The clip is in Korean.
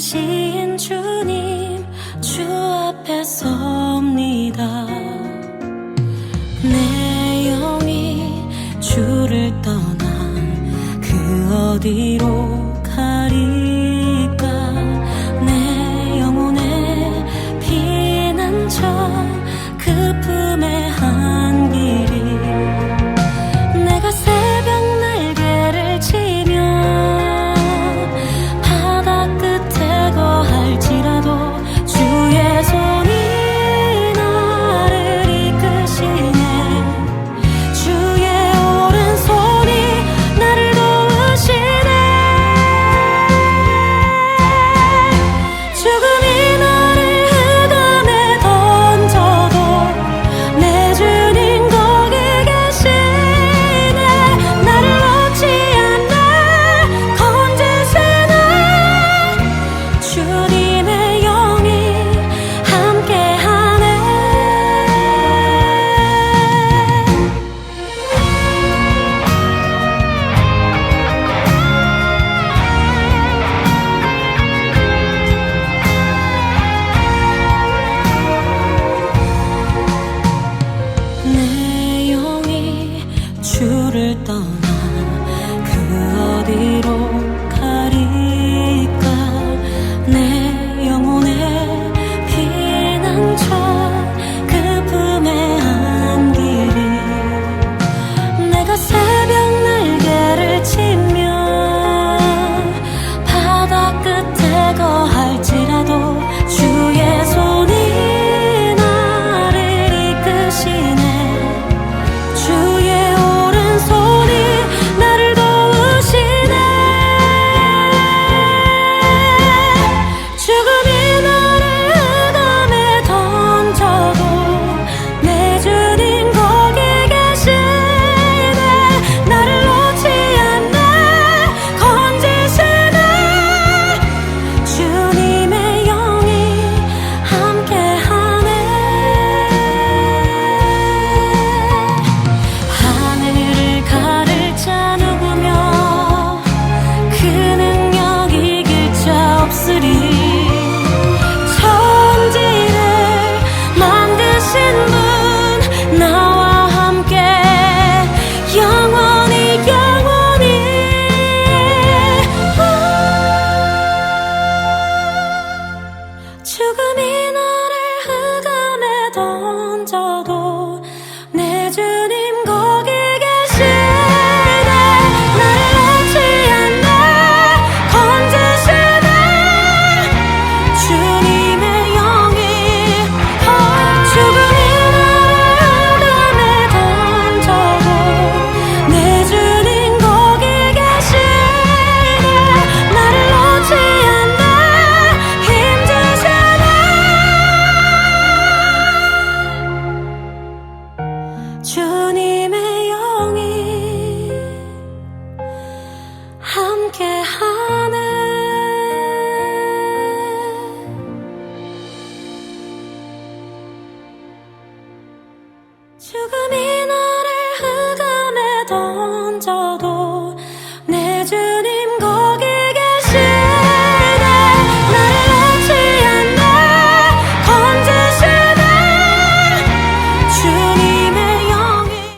시인 주님 주 앞에 섭니다. 내 영이 주를 떠나 그 어디로 가리까? 내 영혼의 피난처 죽음이 나